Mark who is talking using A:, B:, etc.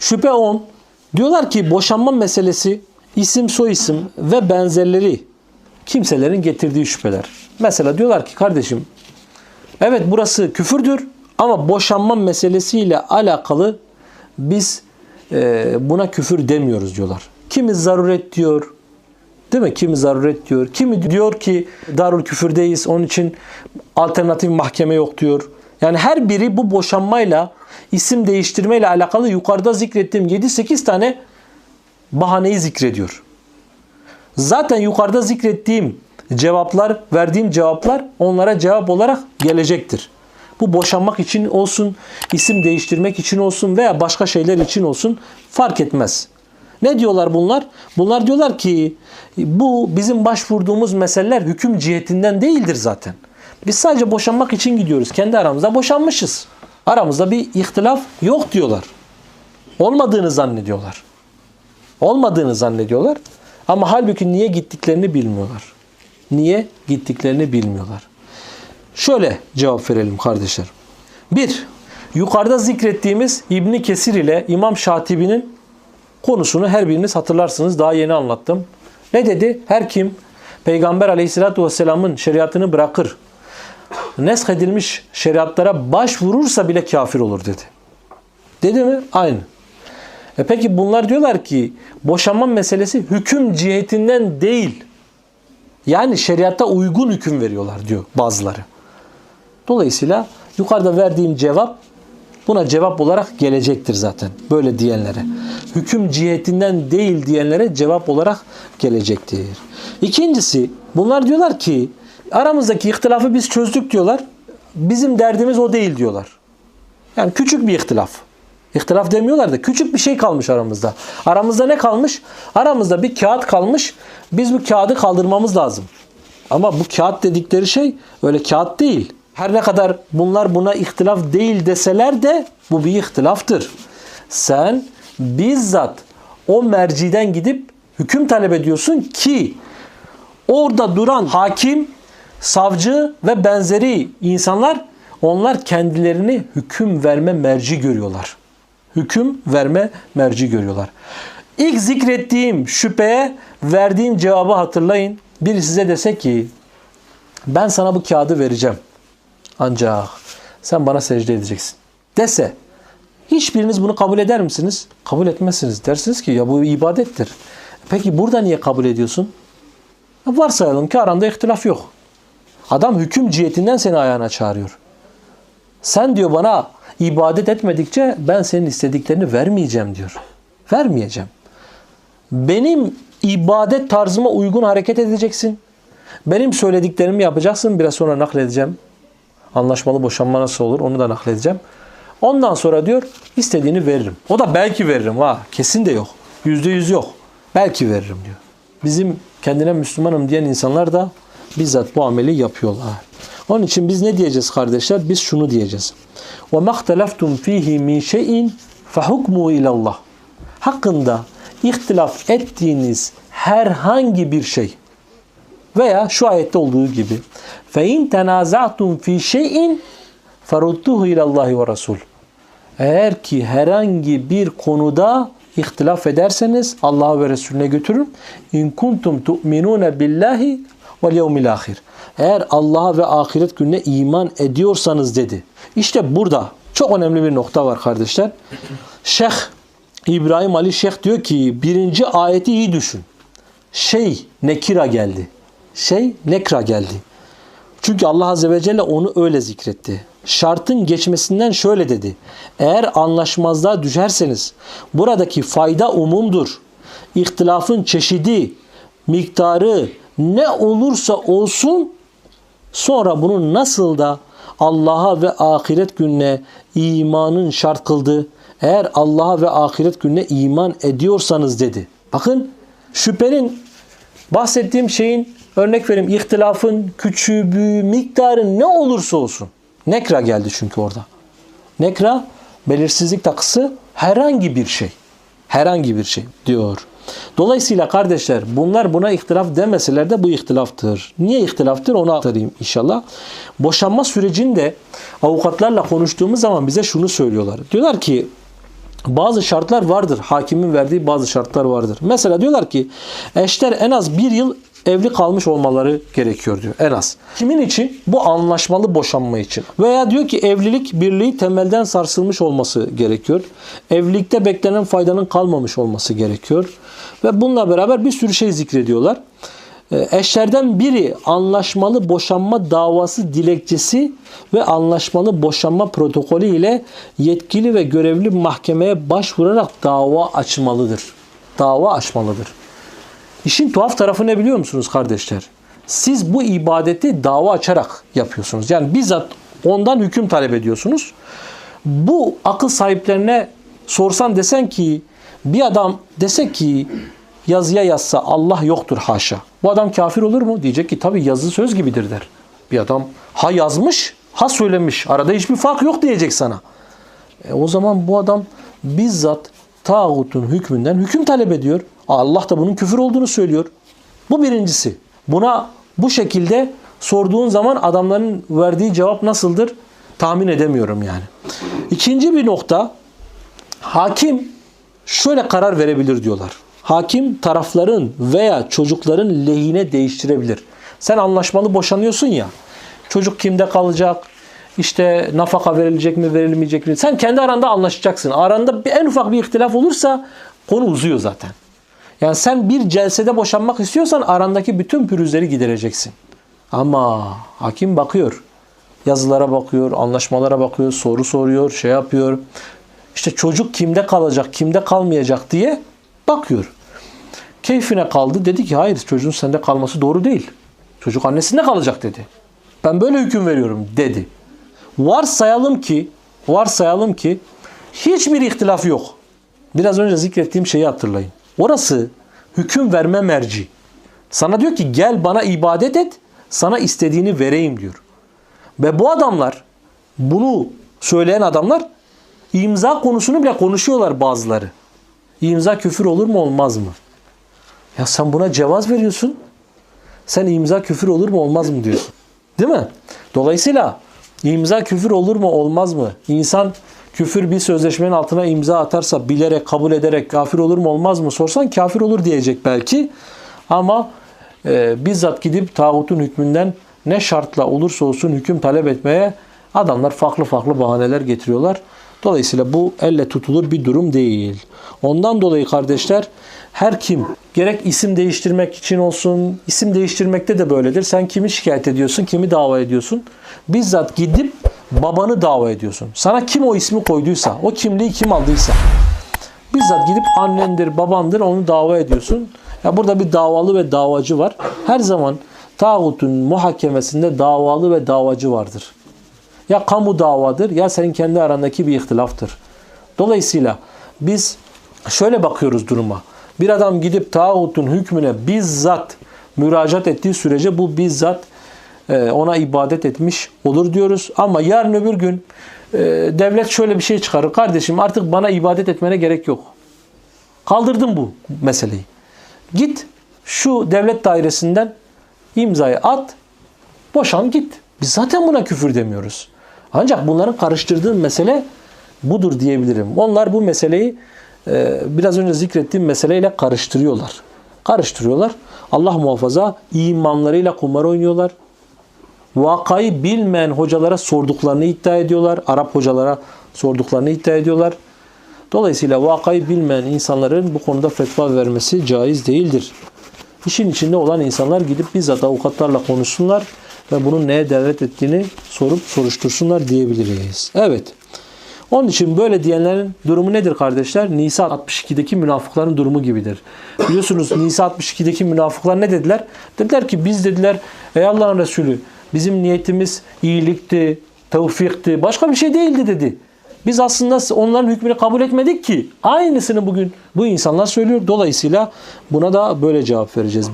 A: Şüphe 10. Diyorlar ki boşanma meselesi isim soyisim ve benzerleri kimselerin getirdiği şüpheler. Mesela diyorlar ki kardeşim evet burası küfürdür ama boşanma meselesiyle alakalı biz e, buna küfür demiyoruz diyorlar. Kimi zaruret diyor, Değil mi? Kimi zaruret diyor. Kimi diyor ki darul küfürdeyiz. Onun için alternatif mahkeme yok diyor. Yani her biri bu boşanmayla isim değiştirmeyle alakalı yukarıda zikrettiğim 7-8 tane bahaneyi zikrediyor. Zaten yukarıda zikrettiğim cevaplar, verdiğim cevaplar onlara cevap olarak gelecektir. Bu boşanmak için olsun, isim değiştirmek için olsun veya başka şeyler için olsun fark etmez. Ne diyorlar bunlar? Bunlar diyorlar ki bu bizim başvurduğumuz meseleler hüküm cihetinden değildir zaten. Biz sadece boşanmak için gidiyoruz. Kendi aramızda boşanmışız. Aramızda bir ihtilaf yok diyorlar. Olmadığını zannediyorlar. Olmadığını zannediyorlar. Ama halbuki niye gittiklerini bilmiyorlar. Niye gittiklerini bilmiyorlar. Şöyle cevap verelim kardeşler. Bir, yukarıda zikrettiğimiz İbni Kesir ile İmam Şatibi'nin konusunu her biriniz hatırlarsınız. Daha yeni anlattım. Ne dedi? Her kim Peygamber aleyhissalatü vesselamın şeriatını bırakır, nesk edilmiş şeriatlara başvurursa bile kafir olur dedi. Dedi mi? Aynı. E peki bunlar diyorlar ki boşanma meselesi hüküm cihetinden değil. Yani şeriatta uygun hüküm veriyorlar diyor bazıları. Dolayısıyla yukarıda verdiğim cevap buna cevap olarak gelecektir zaten. Böyle diyenlere. Hüküm cihetinden değil diyenlere cevap olarak gelecektir. İkincisi bunlar diyorlar ki aramızdaki ihtilafı biz çözdük diyorlar. Bizim derdimiz o değil diyorlar. Yani küçük bir ihtilaf. İhtilaf demiyorlar da küçük bir şey kalmış aramızda. Aramızda ne kalmış? Aramızda bir kağıt kalmış. Biz bu kağıdı kaldırmamız lazım. Ama bu kağıt dedikleri şey öyle kağıt değil. Her ne kadar bunlar buna ihtilaf değil deseler de bu bir ihtilaftır. Sen bizzat o merciden gidip hüküm talep ediyorsun ki orada duran hakim, savcı ve benzeri insanlar onlar kendilerini hüküm verme merci görüyorlar. Hüküm verme merci görüyorlar. İlk zikrettiğim şüpheye verdiğim cevabı hatırlayın. Biri size dese ki ben sana bu kağıdı vereceğim. Ancak sen bana secde edeceksin. Dese hiçbiriniz bunu kabul eder misiniz? Kabul etmezsiniz. Dersiniz ki ya bu ibadettir. Peki burada niye kabul ediyorsun? Varsayalım ki aranda ihtilaf yok. Adam hüküm cihetinden seni ayağına çağırıyor. Sen diyor bana ibadet etmedikçe ben senin istediklerini vermeyeceğim diyor. Vermeyeceğim. Benim ibadet tarzıma uygun hareket edeceksin. Benim söylediklerimi yapacaksın. Biraz sonra nakledeceğim. Anlaşmalı boşanma nasıl olur onu da nakledeceğim. Ondan sonra diyor istediğini veririm. O da belki veririm ha. Kesin de yok. Yüzde yüz yok. Belki veririm diyor. Bizim kendine Müslümanım diyen insanlar da bizzat bu ameli yapıyorlar. Onun için biz ne diyeceğiz kardeşler? Biz şunu diyeceğiz. وَمَا اخْتَلَفْتُمْ ف۪يهِ مِنْ شَيْءٍ فَحُكْمُوا اِلَى اللّٰهِ Hakkında ihtilaf ettiğiniz herhangi bir şey veya şu ayette olduğu gibi. Fe in tenazatum fi şey'in ferudduhu ilallahi ve rasul. Eğer ki herhangi bir konuda ihtilaf ederseniz Allah'a ve Resulüne götürün. İn kuntum tu'minune billahi vel yevmil ahir. Eğer Allah'a ve ahiret gününe iman ediyorsanız dedi. İşte burada çok önemli bir nokta var kardeşler. Şeyh İbrahim Ali Şeyh diyor ki birinci ayeti iyi düşün. Şey nekira geldi. Şey nekra geldi. Çünkü Allah Azze ve Celle onu öyle zikretti. Şartın geçmesinden şöyle dedi. Eğer anlaşmazlığa düşerseniz buradaki fayda umumdur. İhtilafın çeşidi, miktarı ne olursa olsun sonra bunun nasıl da Allah'a ve ahiret gününe imanın şart kıldı. Eğer Allah'a ve ahiret gününe iman ediyorsanız dedi. Bakın şüphenin bahsettiğim şeyin örnek vereyim ihtilafın küçüğü, miktarı ne olursa olsun. Nekra geldi çünkü orada. Nekra belirsizlik takısı herhangi bir şey. Herhangi bir şey diyor. Dolayısıyla kardeşler bunlar buna ihtilaf demeseler de bu ihtilaftır. Niye ihtilaftır onu aktarayım inşallah. Boşanma sürecinde avukatlarla konuştuğumuz zaman bize şunu söylüyorlar. Diyorlar ki bazı şartlar vardır. Hakimin verdiği bazı şartlar vardır. Mesela diyorlar ki eşler en az bir yıl evli kalmış olmaları gerekiyor diyor. En az. Kimin için? Bu anlaşmalı boşanma için. Veya diyor ki evlilik birliği temelden sarsılmış olması gerekiyor. Evlilikte beklenen faydanın kalmamış olması gerekiyor. Ve bununla beraber bir sürü şey zikrediyorlar. E, Eşlerden biri anlaşmalı boşanma davası dilekçesi ve anlaşmalı boşanma protokolü ile yetkili ve görevli mahkemeye başvurarak dava açmalıdır. Dava açmalıdır. İşin tuhaf tarafı ne biliyor musunuz kardeşler? Siz bu ibadeti dava açarak yapıyorsunuz. Yani bizzat ondan hüküm talep ediyorsunuz. Bu akıl sahiplerine sorsan desen ki bir adam dese ki yazıya yazsa Allah yoktur haşa. Bu adam kafir olur mu? Diyecek ki tabii yazı söz gibidir der. Bir adam ha yazmış ha söylemiş. Arada hiçbir fark yok diyecek sana. E, o zaman bu adam bizzat tağutun hükmünden hüküm talep ediyor. Allah da bunun küfür olduğunu söylüyor. Bu birincisi. Buna bu şekilde sorduğun zaman adamların verdiği cevap nasıldır? Tahmin edemiyorum yani. İkinci bir nokta hakim şöyle karar verebilir diyorlar. Hakim tarafların veya çocukların lehine değiştirebilir. Sen anlaşmalı boşanıyorsun ya. Çocuk kimde kalacak? İşte nafaka verilecek mi, verilmeyecek mi? Sen kendi aranda anlaşacaksın. Aranda bir, en ufak bir ihtilaf olursa konu uzuyor zaten. Yani sen bir celsede boşanmak istiyorsan arandaki bütün pürüzleri gidereceksin. Ama hakim bakıyor. Yazılara bakıyor, anlaşmalara bakıyor, soru soruyor, şey yapıyor. İşte çocuk kimde kalacak, kimde kalmayacak diye bakıyor. Keyfine kaldı. Dedi ki hayır çocuğun sende kalması doğru değil. Çocuk annesinde kalacak dedi. Ben böyle hüküm veriyorum dedi. Varsayalım ki varsayalım ki hiçbir ihtilaf yok. Biraz önce zikrettiğim şeyi hatırlayın. Orası hüküm verme merci. Sana diyor ki gel bana ibadet et, sana istediğini vereyim diyor. Ve bu adamlar, bunu söyleyen adamlar imza konusunu bile konuşuyorlar bazıları. İmza küfür olur mu olmaz mı? Ya sen buna cevaz veriyorsun. Sen imza küfür olur mu olmaz mı diyorsun. Değil mi? Dolayısıyla imza küfür olur mu olmaz mı? İnsan küfür bir sözleşmenin altına imza atarsa bilerek kabul ederek kafir olur mu olmaz mı sorsan kafir olur diyecek belki. Ama e, bizzat gidip tağutun hükmünden ne şartla olursa olsun hüküm talep etmeye adamlar farklı farklı bahaneler getiriyorlar. Dolayısıyla bu elle tutulur bir durum değil. Ondan dolayı kardeşler her kim gerek isim değiştirmek için olsun, isim değiştirmekte de böyledir. Sen kimi şikayet ediyorsun, kimi dava ediyorsun? Bizzat gidip babanı dava ediyorsun. Sana kim o ismi koyduysa, o kimliği kim aldıysa. Bizzat gidip annendir, babandır onu dava ediyorsun. Ya burada bir davalı ve davacı var. Her zaman tağutun muhakemesinde davalı ve davacı vardır. Ya kamu davadır ya senin kendi arandaki bir ihtilaftır. Dolayısıyla biz şöyle bakıyoruz duruma. Bir adam gidip tağutun hükmüne bizzat müracaat ettiği sürece bu bizzat e, ona ibadet etmiş olur diyoruz. Ama yarın öbür gün e, devlet şöyle bir şey çıkarır. Kardeşim artık bana ibadet etmene gerek yok. Kaldırdım bu meseleyi. Git şu devlet dairesinden imzayı at, boşan git. Biz zaten buna küfür demiyoruz. Ancak bunların karıştırdığı mesele budur diyebilirim. Onlar bu meseleyi biraz önce zikrettiğim meseleyle karıştırıyorlar. Karıştırıyorlar. Allah muhafaza imanlarıyla kumar oynuyorlar. Vakayı bilmeyen hocalara sorduklarını iddia ediyorlar. Arap hocalara sorduklarını iddia ediyorlar. Dolayısıyla vakayı bilmeyen insanların bu konuda fetva vermesi caiz değildir. İşin içinde olan insanlar gidip bizzat avukatlarla konuşsunlar ve bunun neye devlet ettiğini sorup soruştursunlar diyebiliriz. Evet. Onun için böyle diyenlerin durumu nedir kardeşler? Nisa 62'deki münafıkların durumu gibidir. Biliyorsunuz Nisa 62'deki münafıklar ne dediler? Dediler ki biz dediler ey Allah'ın Resulü bizim niyetimiz iyilikti, tevfikti, başka bir şey değildi dedi. Biz aslında onların hükmünü kabul etmedik ki. Aynısını bugün bu insanlar söylüyor. Dolayısıyla buna da böyle cevap vereceğiz.